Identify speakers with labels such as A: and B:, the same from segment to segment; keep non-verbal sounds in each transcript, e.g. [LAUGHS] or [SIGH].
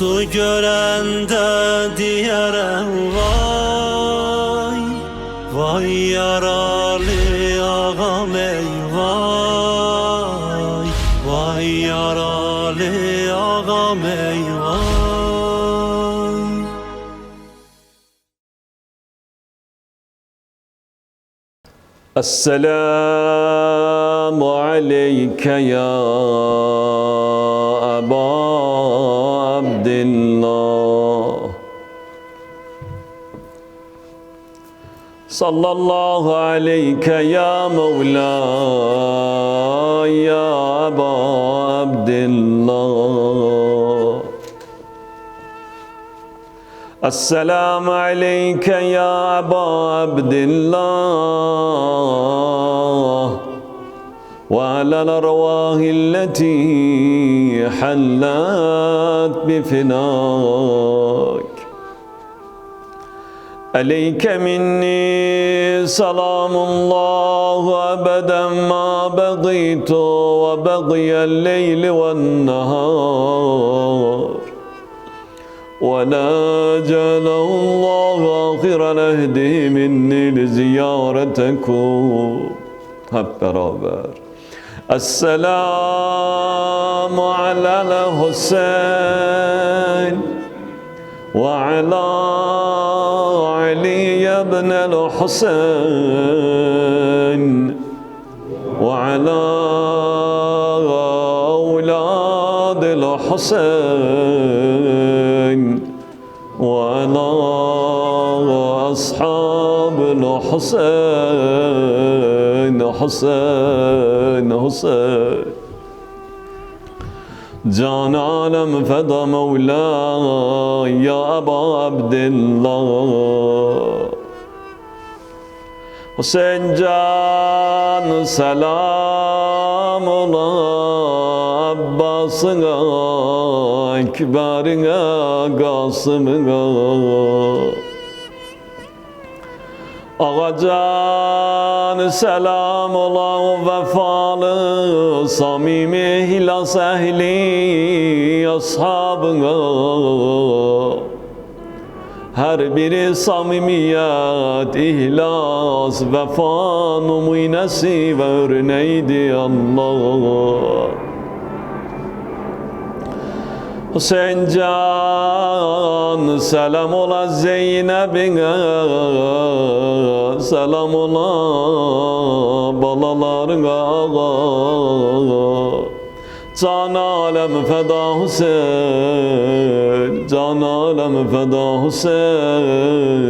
A: Su görende diyerem vay Vay yaralı
B: السلام عليك يا أبا عبد الله. صلى الله عليك يا مولاي يا أبا عبد الله. السلام عليك يا أبا عبد الله. وعلى الأرواح التي حلت بفناك. عليك مني سلام الله أبدا ما بقيت وبقي الليل والنهار. وناجل الله آخر الأهدي مني لزيارتكم. السلام على الحسين وعلى علي بن الحسين وعلى أولاد الحسين. Hüseyin, Hüseyin, Hüseyin Can alem feda Mevla ya Ebu Abdillah. Hüseyin can selam ola Abbasına Ekberine Kasımına. Ağacan selam ola vefalı Samimi hilas ehli ashabına her biri samimiyet, ihlas, vefa numunesi ve örneğiydi Allah. Hüseyin can selam ola Zeynep'ine selam ola balalarına Can alem feda Hüseyin Can alem feda Hüseyin.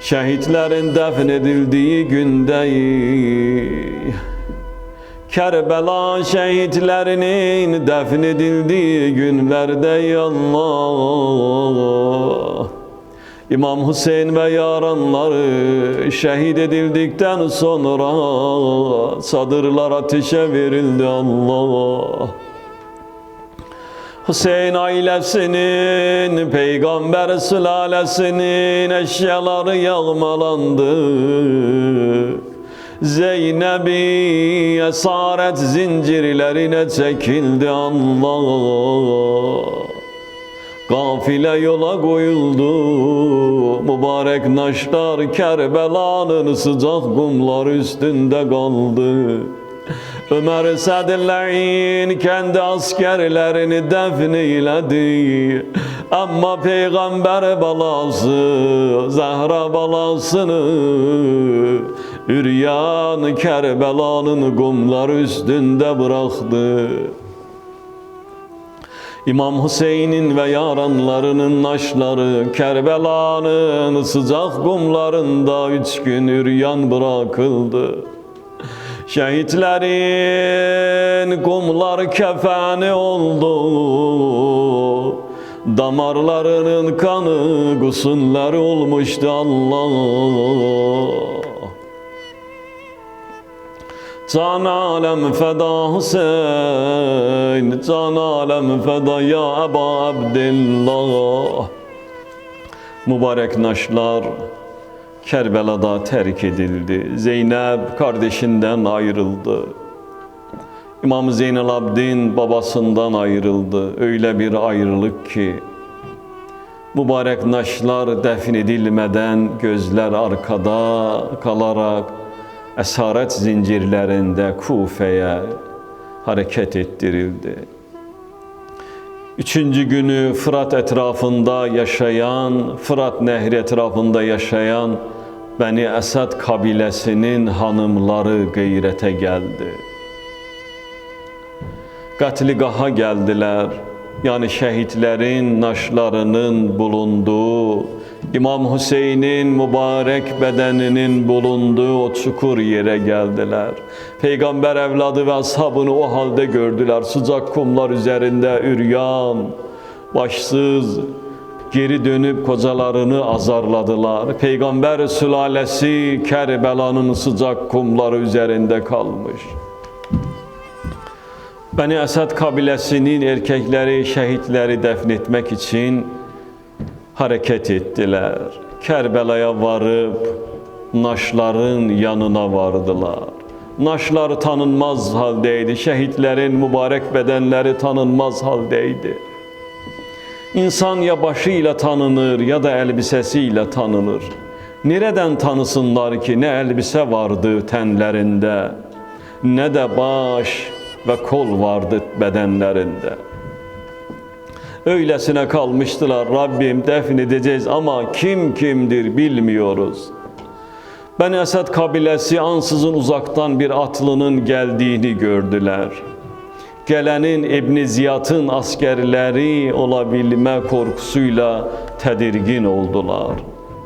B: Şehitlerin defnedildiği günde Kerbela şehitlerinin defnedildiği günlerde Allah İmam Hüseyin ve yaranları şehit edildikten sonra sadırlar ateşe verildi Allah. Hüseyin ailesinin, peygamber sülalesinin eşyaları yağmalandı. Zeynep'i esaret zincirlerine çekildi Allah. Gafile yola koyuldu Mübarek naşlar Kerbela'nın sıcak kumlar üstünde kaldı Ömer Sadille'in kendi askerlerini defneyledi Ama peygamber balası Zahra balasını Üryan Kerbela'nın kumlar üstünde bıraktı İmam Hüseyin'in ve yaranlarının naşları Kerbela'nın sıcak kumlarında üç gün üryan bırakıldı. Şehitlerin kumlar kefeni oldu. Damarlarının kanı gusunları olmuştu Allah. Can alem feda Hüseyin Can alem feda ya Eba Abdillah Mübarek naşlar Kerbela'da terk edildi. Zeynep kardeşinden ayrıldı. İmam Zeynel Abidin babasından ayrıldı. Öyle bir ayrılık ki mübarek naşlar defin edilmeden gözler arkada kalarak esaret zincirlerinde Kufe'ye hareket ettirildi. Üçüncü günü Fırat etrafında yaşayan, Fırat Nehri etrafında yaşayan Beni Esad kabilesinin hanımları gayrete geldi. Qətligaha geldiler. Yani şehitlerin naşlarının bulunduğu, İmam Hüseyin'in mübarek bedeninin bulunduğu o çukur yere geldiler. Peygamber evladı ve ashabını o halde gördüler. Sıcak kumlar üzerinde üryan, başsız, geri dönüp kocalarını azarladılar. Peygamber sülalesi Kerbela'nın sıcak kumları üzerinde kalmış. Beni Esad kabilesinin erkekleri şehitleri defnetmek için hareket ettiler. Kerbela'ya varıp naşların yanına vardılar. Naşlar tanınmaz haldeydi. Şehitlerin mübarek bedenleri tanınmaz haldeydi. İnsan ya başıyla tanınır ya da elbisesiyle tanınır. Nereden tanısınlar ki ne elbise vardı tenlerinde ne de baş ve kol vardı bedenlerinde. Öylesine kalmıştılar Rabbim defn edeceğiz ama kim kimdir bilmiyoruz. Ben Esed kabilesi ansızın uzaktan bir atlının geldiğini gördüler. Gelenin İbn Ziyad'ın askerleri olabilme korkusuyla tedirgin oldular.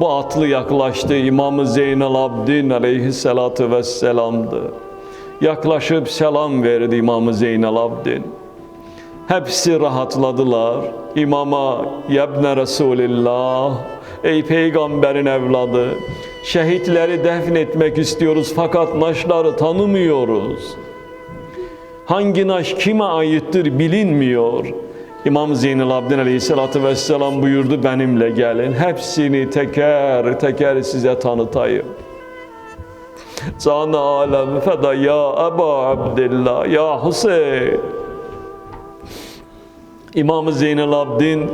B: Bu atlı yaklaştı İmam-ı Zeynel Abdin aleyhissalatu vesselam'dı. Yaklaşıp selam verdi İmam-ı Zeynel. Hepsi rahatladılar. İmama yebne Resulillah, ey peygamberin evladı, şehitleri defnetmek istiyoruz fakat naşları tanımıyoruz. Hangi naş kime aittir bilinmiyor. İmam Zeynel Abdin Aleyhisselatü Vesselam buyurdu benimle gelin. Hepsini teker teker size tanıtayım. Can alem feda ya Ebu Abdillah ya Hüseyin. İmam Zeynel Abdin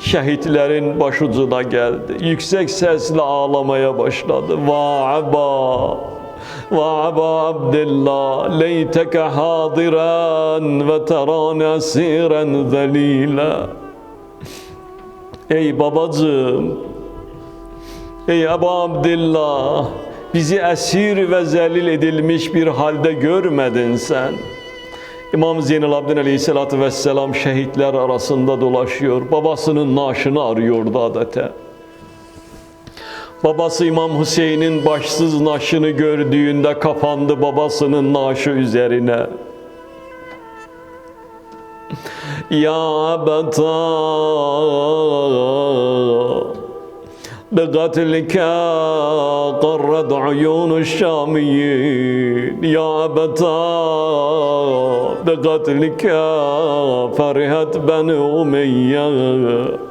B: şehitlerin başucuna geldi. Yüksek sesle ağlamaya başladı. Va'aba Va'aba Abdillah leyteke hadiran ve teran asiren zelila Ey babacığım Ey Ebu Abdillah bizi esir ve zelil edilmiş bir halde görmedin sen. İmam Zeynel Abdin Aleyhisselatü Vesselam şehitler arasında dolaşıyor. Babasının naaşını arıyordu adete. Babası İmam Hüseyin'in başsız naaşını gördüğünde kapandı babasının naaşı üzerine. Ya abata بقتلك قرت عيون الشاميين يا أبتا بقتلك فرحت بني أمية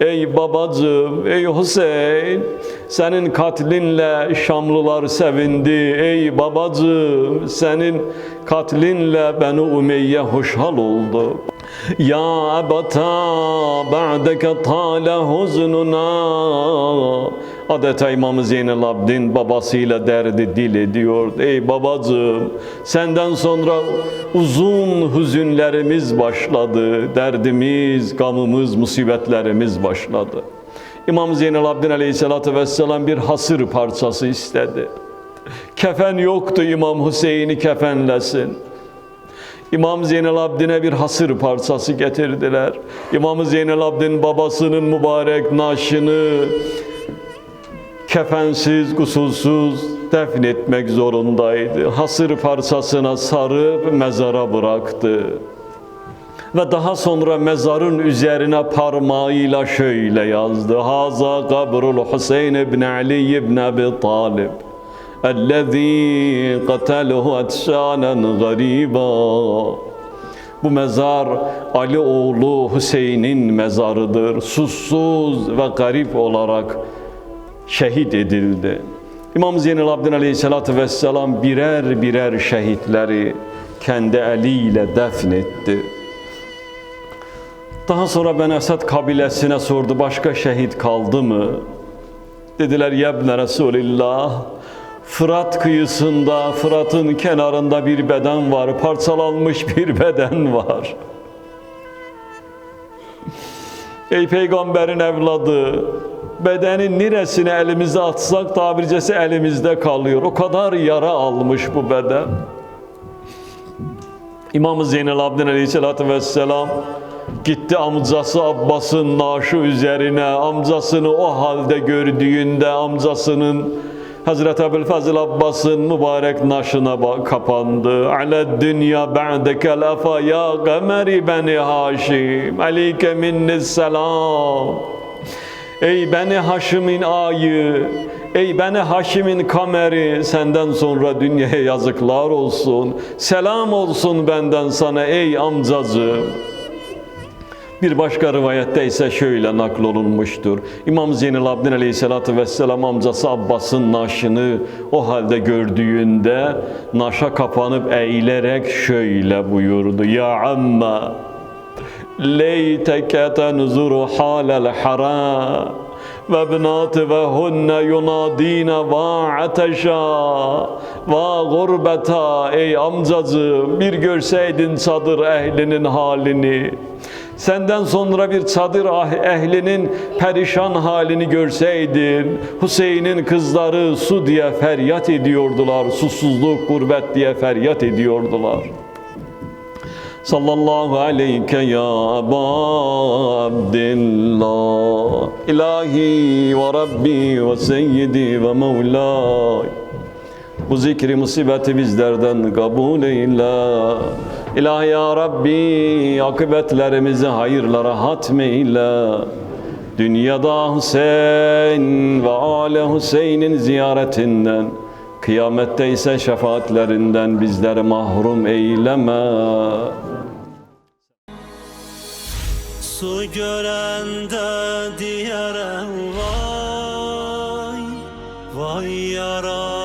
B: Ey babacığım, ey Hüseyin, senin katlinle Şamlılar sevindi. Ey babacığım, senin katlinle Beni Umeyye hoşhal oldu. Ya ebata ba'deke tale huznuna Adeta İmam Zeynel Abdin babasıyla derdi dil ediyor. Ey babacığım senden sonra uzun hüzünlerimiz başladı. Derdimiz, gamımız, musibetlerimiz başladı. İmam Zeynel Abdin Aleyhisselatü Vesselam bir hasır parçası istedi. Kefen yoktu İmam Hüseyin'i kefenlesin. İmam Zeynel Abdin'e bir hasır parçası getirdiler. İmam Zeynel Abdin babasının mübarek naşını kefensiz, kusulsuz defnetmek zorundaydı. Hasır parçasına sarıp mezara bıraktı. Ve daha sonra mezarın üzerine parmağıyla şöyle yazdı. Haza kabrul Hüseyin ibn Ali ibn Abi Talib. اَلَّذ۪ي قَتَلُهُ اَتْشَانًا غَر۪يبًا Bu mezar Ali oğlu Hüseyin'in mezarıdır. Susuz ve garip olarak şehit edildi. İmam Zeynel Abdin Aleyhisselatü Vesselam birer birer şehitleri kendi eliyle defnetti. Daha sonra ben Esed kabilesine sordu başka şehit kaldı mı? Dediler yebne Resulillah Fırat kıyısında, Fırat'ın kenarında bir beden var, parçalanmış bir [LAUGHS] beden var. Ey peygamberin evladı, bedenin neresine elimize atsak tabircesi elimizde kalıyor. O kadar yara almış bu beden. İmam Zeynel Abidin Aleyhisselatü Vesselam gitti amcası Abbas'ın naşı üzerine amcasını o halde gördüğünde amcasının Hazreti Ebu'l-Fazıl Abbas'ın mübarek naşına kapandı. Ale dünya ba'dekel afa ya gameri beni Haşim. Aleyke minnis selam. Ey beni Haşim'in ayı, ey beni Haşim'in kameri, senden sonra dünyaya yazıklar olsun. Selam olsun benden sana ey amcacığım. Bir başka rivayette ise şöyle naklolunmuştur. İmam Zeynel Abidin Aleyhisselatü Vesselam amcası Abbas'ın naşını o halde gördüğünde naşa kapanıp eğilerek şöyle buyurdu. Ya amma leyteke tenzuru halel haram yunadine va ateşa va gurbeta ey amcacığım bir görseydin çadır ehlinin halini Senden sonra bir çadır ah- ehlinin perişan halini görseydin, Hüseyin'in kızları su diye feryat ediyordular, susuzluk, gurbet diye feryat ediyordular. Sallallahu aleyke ya Eba Abdillah İlahi ve Rabbi ve Seyyidi ve Mevlay bu zikri musibeti bizlerden kabul eyle. İlahi ya Rabbi akıbetlerimizi hayırlara hatmeyle. Dünyada Hüseyin ve Ale Hüseyin'in ziyaretinden, kıyamette ise şefaatlerinden bizleri mahrum eyleme.
A: Su görende diyerem vay Vay eyvah